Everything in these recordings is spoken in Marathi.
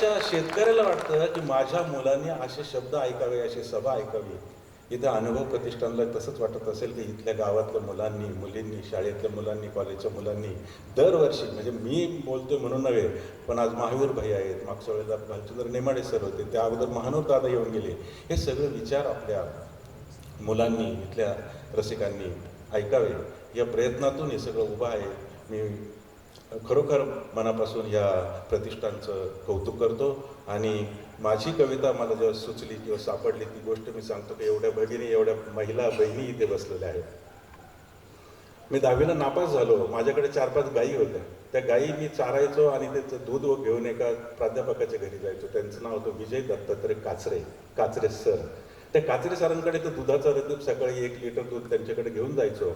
शहराच्या शेतकऱ्याला वाटतं की माझ्या मुलांनी असे शब्द ऐकावे अशी सभा ऐकावी. इथं अनुभव प्रतिष्ठानला तसंच वाटत असेल की इथल्या गावातल्या मुलांनी मुलींनी शाळेतल्या मुलांनी कॉलेजच्या मुलांनी दरवर्षी म्हणजे मी बोलतोय म्हणून नव्हे पण आज महावीर भाई आहेत मागच्या वेळेला भालचंद्र नेमाडे सर होते त्या अगोदर महानोर दादा येऊन गेले. हे सगळे विचार आपल्या मुलांनी इथल्या रसिकांनी ऐकावे. या प्रयत्नातून हे सगळं उभं आहे. मी खरोखर मनापासून या प्रतिष्ठानचं कौतुक करतो आणि माझी कविता मला जेव्हा सुचली किंवा सापडली ती गोष्ट मी सांगतो की एवढ्या भगिनी एवढ्या महिला बहिणी इथे बसलेल्या आहेत. मी दहावीला नापास झालो. माझ्याकडे चार पाच गायी होत्या. त्या गायी मी चारायचो आणि त्याचं दूध व घेऊन एका प्राध्यापकाच्या घरी जायचो. त्यांचं नाव होतं विजय दत्तात्रय काचरे काचरे सर. त्या काचरे सरांकडे तर दुधाचा रतीप सकाळी एक लिटर दूध त्यांच्याकडे घेऊन जायचो.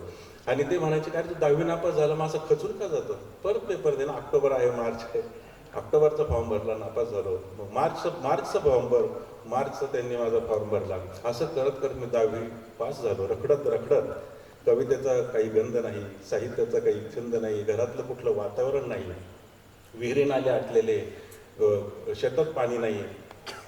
आणि ते म्हणायचे काय तू दहावी नापास झाला मग असं खचून का जातो? परत पेपर दे ना ऑक्टोबर आहे मार्च आहे. ऑक्टोबरचा फॉर्म भरला नापास झालो. मग मार्चचं मार्चचा फॉर्म भर मार्चचा त्यांनी माझा फॉर्म भरला. असं करत करत मी दहावी पास झालो रखडत रखडत. कवितेचा काही गंध नाही साहित्याचा काही छंद नाही घरातलं कुठलं वातावरण नाही. विहिरी नाले आटलेले शेतात पाणी नाही.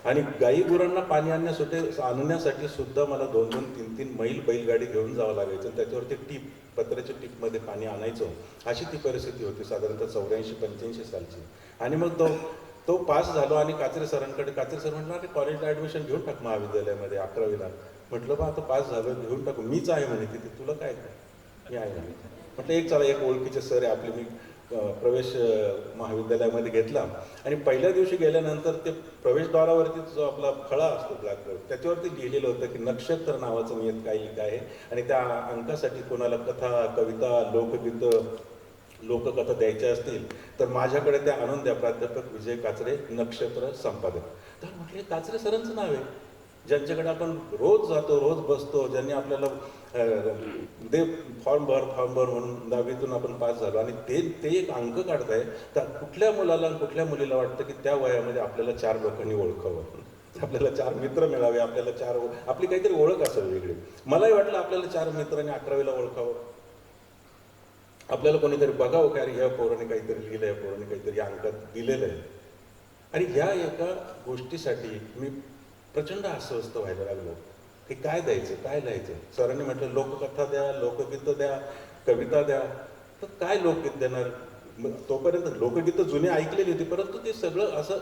आणि गाई गुरांना पाणी आणण्यासाठी आणण्यासाठी सुद्धा मला दोन दोन तीन तीन मैल बैलगाडी घेऊन जावं लागायचं. त्याच्यावरती टीप पत्र्याच्या टीपमध्ये पाणी आणायचो. अशी ती परिस्थिती होती साधारणतः चौऱ्याऐंशी पंच्याऐंशी सालची. आणि मग तो तो पास झालो आणि काचरे सरांकडे काचरे सर म्हटलं अरे कॉलेजला ॲडमिशन घेऊन टाक महाविद्यालयामध्ये अकरावीला म्हटलं बा आता पास झालो घेऊन टाकू. मीच आहे म्हणे तिथे. तुला काय काय मी आहे. म्हणे म्हटलं एक चला एक ओळखीचे सर आहे आपले. मी प्रवेश महाविद्यालयामध्ये घेतला. आणि पहिल्या दिवशी गेल्यानंतर ते प्रवेशद्वारावरती जो आपला फळा असतो ब्लॅकबोर्ड त्याच्यावरती लिहिलेलं होतं की नक्षत्र नावाचं मी काही आहे. आणि त्या अंकासाठी कोणाला कथा कविता लोकगीतं लोककथा द्यायच्या असतील तर माझ्याकडे त्या आणून द्या प्राध्यापक विजय काचरे नक्षत्र संपादक. तर म्हटलं काचरे सरांचं नाव आहे. ज्यांच्याकडे आपण रोज जातो रोज बसतो ज्यांनी आपल्याला दे फॉर्म भर फॉर्म भर म्हणून दहावीतून आपण पास झालो आणि ते ते एक अंक काढताय तर कुठल्या मुलाला कुठल्या मुलीला वाटतं की त्या वयामध्ये आपल्याला चार लोकांनी ओळखावं? आपल्याला चार मित्र मिळावे आपल्याला चार आपली काहीतरी ओळख असावी वेगळी. मलाही वाटलं आपल्याला चार मित्रांनी अकरावीला ओळखावं. आपल्याला कोणीतरी बघावं का अरे या पोराने काहीतरी लिहिलं या पोराने काहीतरी अंकात दिलेलं आहे आणि ह्या एका गोष्टीसाठी मी प्रचंड अस्वस्थ व्हायला लागलो. की काय द्यायचं काय लिहायचं सरांनी म्हटलं लोककथा द्या लोकगीतं द्या कविता द्या. तर काय लोकगीत देणार? मग तोपर्यंत लोकगीतं जुने ऐकलेली होती परंतु ते सगळं असं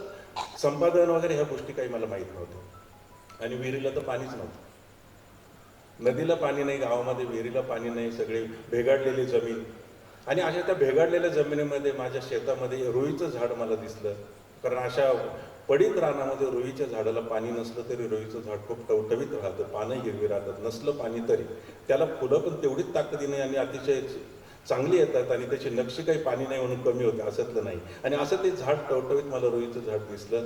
संपादन वगैरे ह्या गोष्टी काही मला माहीत नव्हत्या. आणि विहिरीला तर पाणीच नव्हतं. नदीला पाणी नाही गावामध्ये विहिरीला पाणी नाही सगळे भेगाडलेली जमीन. आणि अशा त्या भेगाडलेल्या जमिनीमध्ये माझ्या शेतामध्ये रुईचं झाड मला दिसलं. कारण अशा पडीत रानामध्ये रुईच्या झाडाला पाणी नसलं तरी रुईचं झाड खूप टवटवीत राहतं पानं हिरवी राहतात. नसलं पाणी तरी त्याला फुलं पण तेवढीच ताकदीने आणि अतिशय चांगली येतात आणि त्याची नक्षी काही पाणी नाही म्हणून कमी होते असतलं नाही. आणि असं ते झाड टवटवीत मला रुईचं झाड दिसलं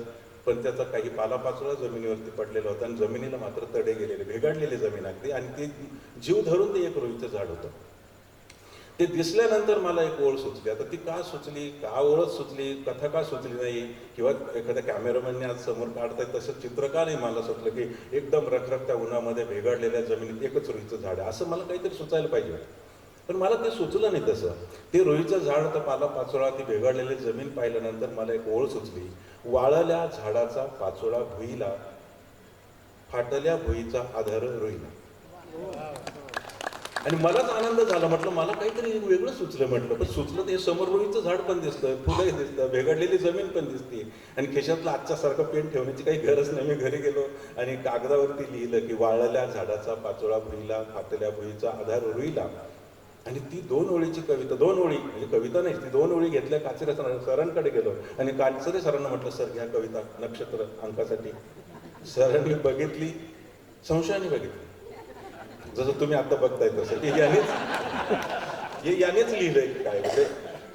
पण त्याचा काही पालापाचोळा जमिनीवरती पडलेला होता आणि जमिनीला मात्र तडे गेलेले भेगाडलेली जमीन अगदी. आणि ते जीव धरून ते एक रुईचं झाड होतं. ते दिसल्यानंतर मला एक ओळ सुचली. आता ती का सुचली? का ओळख सुचली? कथा का सुचली नाही? किंवा एखाद्या कॅमेरामॅनने आज समोर काढताय तसं चित्र का नाही मला सुचलं की एकदम रखरखत्या उन्हामध्ये भेगाडलेल्या जमिनीत एकच रुईचं झाड आहे. असं मला काहीतरी सुचायला पाहिजे पण मला ते सुचलं नाही तसं. ते रुईचं झाड तर पाला पाचोळा. ती भेगाडलेली जमीन पाहिल्यानंतर मला एक ओळ सुचली. वाळल्या झाडाचा पाचोळा भुईला फाटल्या भुईचा आधार रुईला. आणि मलाच आनंद झाला. म्हटलं मला काहीतरी वेगळं सुचलं म्हटलं. पण सुचलं ते समोर झाड पण दिसतं फुलंही दिसतं भेगडलेली जमीन पण दिसते. आणि खिशातला आजच्या सारखं पेन ठेवण्याची काही गरज नाही. मी घरी गेलो आणि कागदावरती लिहिलं की वाळल्या झाडाचा पाचोळा भुईला फाटल्या भुईचा आधार रुईला. आणि ती दोन ओळीची कविता दोन ओळी म्हणजे कविता नाही ती दोन ओळी घेतल्या काचरे सर- सरांकडे गेलो. आणि काचरे सरांना म्हटलं सर घ्या कविता नक्षत्र अंकासाठी. सरांनी बघितली संशयाने बघितली. जसं तुम्ही आता बघताय तसं. की यानेच हे यानेच लिहिलंय काय. म्हणजे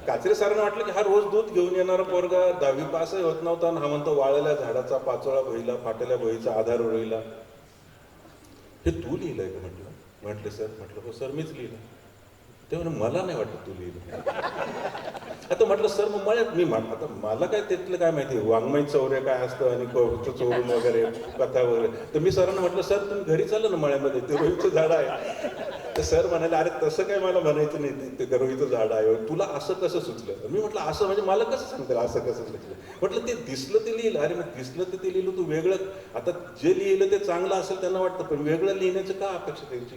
काचरे सरांना वाटलं की हा रोज दूध घेऊन येणारा पोरगा दहावी पासही होत नव्हता आणि हा म्हणतो वाळलेल्या झाडाचा पाचोळा भोईला फाटल्या भोईचा आधार उडविला हे तू लिहिलंय का म्हटलं? म्हटले सर म्हटलं हो सर मीच लिहिलं ते म्हणे मला नाही वाटत तू लिहिलं आता म्हटलं सर मग मळ्यात मी म्हण आता मला काय त्यातलं काय माहिती? वाङ्मय चौर्य काय असतं आणि कवचं चोरून वगैरे कथा वगैरे तर मी सरांना म्हटलं सर तुम्ही घरी चाललं ना मळ्यामध्ये? ते रोहितचं झाड आहे. तर सर म्हणाले अरे तसं काय मला म्हणायचं नाही ते- रोहितचं झाड आहे. तुला असं कसं सुचलं? मी म्हटलं असं म्हणजे मला कसं सांगतं असं कसं सुचलं? म्हटलं ते दिसलं ते लिहिलं. अरे मग दिसलं ते ते लिहिलं तू वेगळं आता जे लिहिलं ते चांगलं असेल त्यांना वाटतं पण वेगळं लिहिण्याचं का अपेक्षा त्यांची?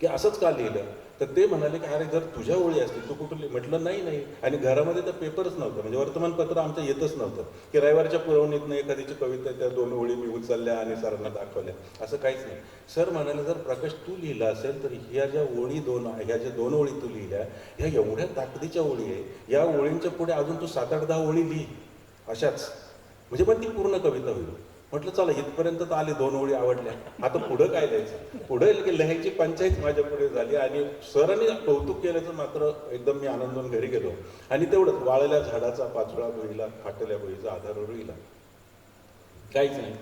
की असंच का लिहिलं? तर ते म्हणाले की अरे जर तुझ्या ओळी असतील तू कुठं म्हटलं नाही नाही. आणि घरामध्ये तर पेपरच नव्हतं. म्हणजे वर्तमानपत्र आमचं येतच नव्हतं. की रविवारच्या पुरवणीतनं एखादीची कविता त्या दोन ओळी मी उचलल्या आणि सरांना दाखवल्या. असं काहीच नाही. सर म्हणाले जर प्रकाश तू लिहिला असेल तर ह्या ज्या ओळी दोन ह्या ज्या दोन ओळी तू लिहिल्या ह्या एवढ्या ताकदीच्या ओळी आहे. या ओळींच्या पुढे अजून तू सात आठ दहा ओळी लिही. अशाच. म्हणजे पण ती पूर्ण कविता होईल. म्हटलं चला इथपर्यंत तर आले दोन ओळी आवडल्या. आता पुढं काय द्यायचं? पुढे लह्याची पंचायत माझ्या पुढे झाली आणि सरांनी कौतुक केल्याचं मात्र एकदम मी आनंदून घरी गेलो. आणि तेवढंच वाळल्या झाडाचा पाचोळा भुईला फाटल्या भुईचा आधार रुईला काहीच नाही.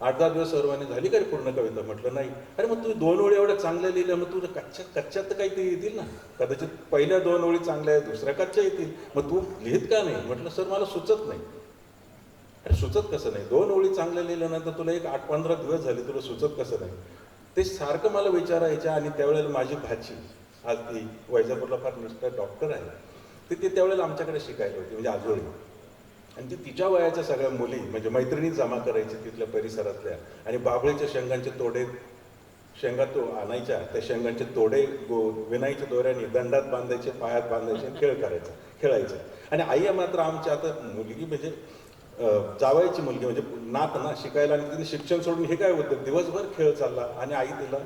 आठ दहा दिवस सर्वांनी झाली काय पूर्ण कविता? म्हटलं नाही. अरे मग तू दोन ओळी एवढ्या चांगल्या लिहिल्या मग तुझ्या कच्च्या कच्च्यात तर काहीतरी येतील ना? कदाचित पहिल्या दोन ओळी चांगल्या आहेत दुसऱ्या कच्च्या येतील. मग तू लिहित का नाही? म्हटलं सर मला सुचत नाही. अरे सुचत कसं नाही? दोन ओळी चांगल्या लिहिल्यानंतर तुला एक आठ पंधरा दिवस झाले तुला सुचत कसं नाही? ते सारखं मला विचारायच्या आणि त्यावेळेला माझी भाची आज ती वैजापूरला फार नुसतं डॉक्टर आहे ते ती त्यावेळेला आमच्याकडे शिकायला होती म्हणजे आजोळी. आणि ती तिच्या वयाच्या सगळ्या मुली म्हणजे मैत्रिणी जमा करायची तिथल्या परिसरातल्या आणि बाबळीच्या शेंगांचे तोडे शेंगा तो आणायच्या त्या शेंगांचे तोडे गो विनायच्या दोऱ्याने दंडात बांधायचे पायात बांधायचे खेळ करायचा खेळायचं. आणि आई मात्र आमच्या आता मुलगी म्हणजे जावायची मुलगी म्हणजे नात ना शिकायला आणि तिथे शिक्षण सोडून हे काय होतं दिवसभर खेळ चालला आणि आई तिला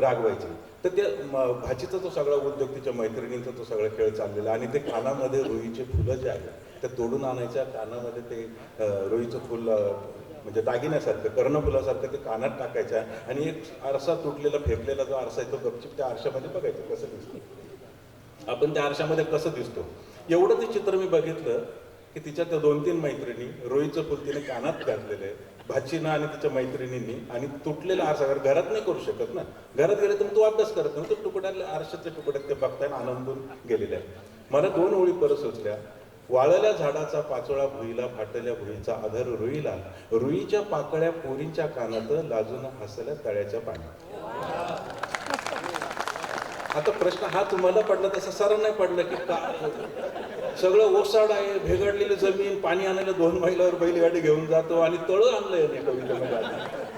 रागवायची. तर त्या भाजीचा तो सगळा उद्योग तिच्या मैत्रिणींचा तो सगळा खेळ चाललेला आणि ते कानामध्ये रुईचे फुलं जे आहेत ते तोडून आणायच्या कानामध्ये ते रुईचं फुल म्हणजे दागिन्यासारखं कर्णफुलासारखं ते कानात टाकायच्या आणि एक आरसा तुटलेला फेकलेला जो आरसा आहे तो गपचिप त्या आरशामध्ये बघायचं कसं दिसतं. आपण त्या आरशामध्ये कसं दिसतो? एवढं ते चित्र मी बघितलं की तिच्या त्या दोन तीन मैत्रिणी रोईचं फुल तिने कानात घातलेलं आहे. भाचीनं आणि तिच्या मैत्रिणींनी आणि तुटलेला आरसा घरात नाही करू शकत ना. घरात गेले तर मग तू अभ्यास करत नाही. तर तुकड्याला आरशाच्या तुकड्यात ते बघताय आनंदून गेलेले आहे मला दोन ओळी परत सुचल्या. वाळल्या झाडाचा पाचोळा भुईला फाटल्या भुईचा आधार रुईला. रुईच्या पाकळ्या पोरींच्या कानात लाजून हसल्या तळ्याच्या पाण्यात. आता प्रश्न हा तुम्हाला पडला तसा सरांना नाही पडला की का? सगळं ओसाड आहे भेगडलेली जमीन पाणी आणायला दोन महिलावर बैलगाडी घेऊन जातो आणि तळ आणलंय या कवितेमध्ये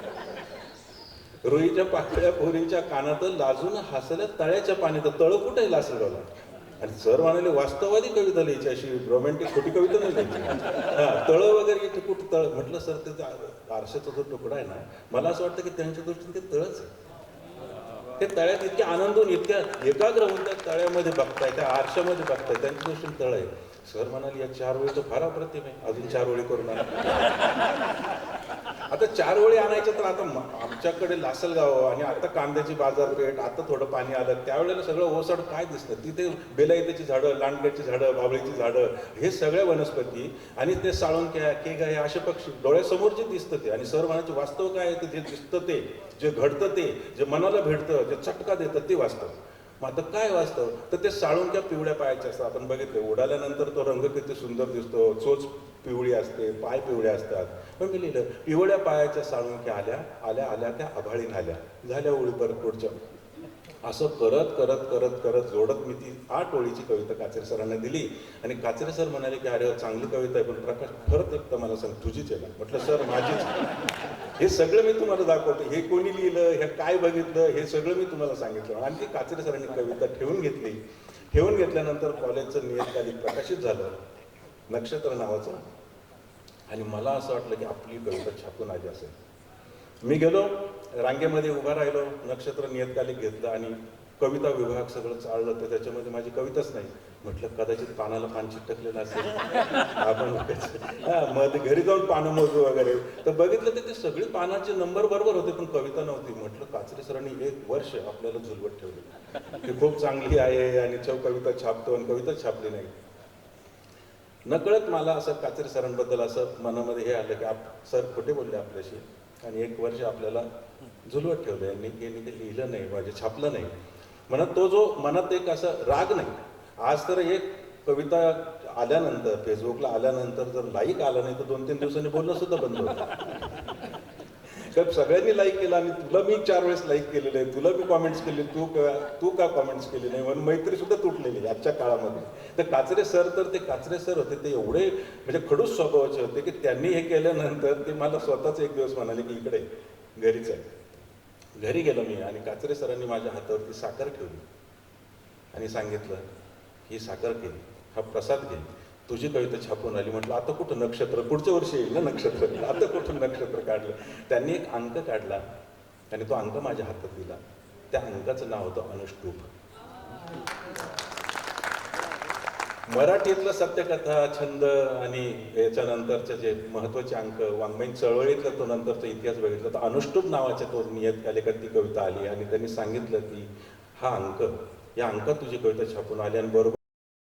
रुईच्या पाकळ्या पोरींच्या कानात लाजून हसल्या तळ्याच्या पाण्यात. तळ कुठे लासलगावला? आणि सर म्हणाले वास्तववादी कविता लिहायची अशी रोमॅन्टिक खोटी कविता नाही लिहायची. हा तळ वगैरे कुठं तळ? म्हटलं सर ते आरशाचा जो तुकडा आहे ना मला असं वाटतं की त्यांच्या दृष्टीने ते तळच आहे. ते तळ्यात इतके आनंदून इतक्या एकाग्र होऊन त्या तळ्यामध्ये बघताय त्या आरशामध्ये बघताय त्यांच्या दृष्टीने तळ आहे. सर म्हणाले या चार वेळी तो फार अप्रतिम आहे. अजून चार वेळी करून चार ओळी आणायच्या तर आता आमच्याकडे लासलगाव आणि आता कांद्याची बाजारपेठ आता थोडं पाणी आलं त्यावेळेला सगळं ओसाड काय दिसतं तिथे बेलायतेची झाडं लांडग्याची झाडं बाबळीची झाडं हे सगळ्या वनस्पती आणि ते साळुंक्या केगा हे असे पक्षी डोळ्यासमोर जे दिसतं ते आणि सर म्हणायचे वास्तव काय आहे ते जे दिसतं ते जे घडतं ते जे मनाला भेटतं जे चटका देतं ते वास्तव. मग आता काय वाचतं? तर ते साळुंक्या पिवळ्या पायाचे असतात. आपण बघितले उडाल्यानंतर तो रंग किती सुंदर दिसतो. चोच पिवळी असते पाय पिवळे असतात. पण मी लिहिलं पिवळ्या पायाच्या साळुंक्या आल्या आल्या आल्या त्या आभाळीन आल्या. झाल्या ओळी परत पुढच्या असं करत करत करत करत जोडत मी ती आठ ओळीची कविता काचरे सरांना दिली. आणि काचरे सर म्हणाले की अरे हो, चांगली कविता आहे पण प्रकाश खरंच एक तर मला सांग तुझीच आहे ना? म्हटलं सर माझीच हे सगळं मी तुम्हाला दाखवतो. हे कोणी लिहिलं हे काय बघितलं हे सगळं मी तुम्हाला सांगितलं. आणि ती काचरे सरांनी कविता ठेवून घेतली. ठेवून घेतल्यानंतर कॉलेजचं नियतकालिक प्रकाशित झालं नक्षत्र नावाचं. आणि मला असं वाटलं की आपली कविता छापून आली असेल. मी गेलो रांगेमध्ये उभा राहिलो नक्षत्र नियतकालिक घेतलं आणि कविता विभाग सगळं चाललं तर त्याच्यामध्ये माझी कविताच नाही. म्हटलं कदाचित पानाला पान चिटकलेलं असेल. आपण मग घरी जाऊन पानं मोजू वगैरे. तर बघितलं तर ते सगळी पानाचे नंबर बरोबर होते पण कविता नव्हती. म्हटलं काचरे सरांनी एक वर्ष आपल्याला झुलवत ठेवली. की खूप चांगली आहे आणि चव कविता छापतो आणि कविता छापली नाही. नकळत मला असं काचरे सरांबद्दल असं मनामध्ये हे आलं की आप सर खोटे बोलले आपल्याशी. आणि एक वर्ष आपल्याला झुलवत ठेवलं. यांनी यांनी ते लिहिलं नाही पाहिजे छापलं नाही. म्हणत तो जो मनात एक असं राग नाही. आज तर एक कविता आल्यानंतर फेसबुकला आल्यानंतर जर लाईक आला नाही तर दोन तीन दिवसांनी बोलणं सुद्धा बंद होतं. तर सगळ्यांनी लाईक केलं आणि तुला मी चार वेळेस लाईक केलेलं आहे तुला मी कॉमेंट्स केले तू का तू का कॉमेंट्स केले नाही? म्हणून मैत्री सुद्धा तुटलेली आहे आजच्या काळामध्ये. तर काचरे सर तर ते काचरे सर होते ते एवढे म्हणजे खडूस स्वभावाचे होते की त्यांनी हे केल्यानंतर ते मला स्वतःच एक दिवस म्हणाले की इकडे घरीच आहे घरी गेलो मी आणि काचरे सरांनी माझ्या हातावरती साखर ठेवली. आणि सांगितलं ही साखर घे हा प्रसाद घे. तुझी कविता छापून आली म्हटलं आता कुठं नक्षत्र? पुढच्या वर्षी येईल ना नक्षत्र? आता कुठं नक्षत्र काढलं? त्यांनी एक अंक काढला. आणि तो अंक माझ्या हातात दिला. त्या अंकाचं नाव होतं अनुष्टूप. मराठीतलं सत्यकथा छंद आणि याच्यानंतरचे जे महत्त्वाचे अंक वाङ्मयीन चळवळीतलं तो नंतरचा इतिहास बघितला तर अनुष्टूप नावाच्या तो नियतकालिकात ती कविता आली आणि त्यांनी सांगितलं की हा अंक या अंकात तुझी कविता छापून आली आणि बरोबर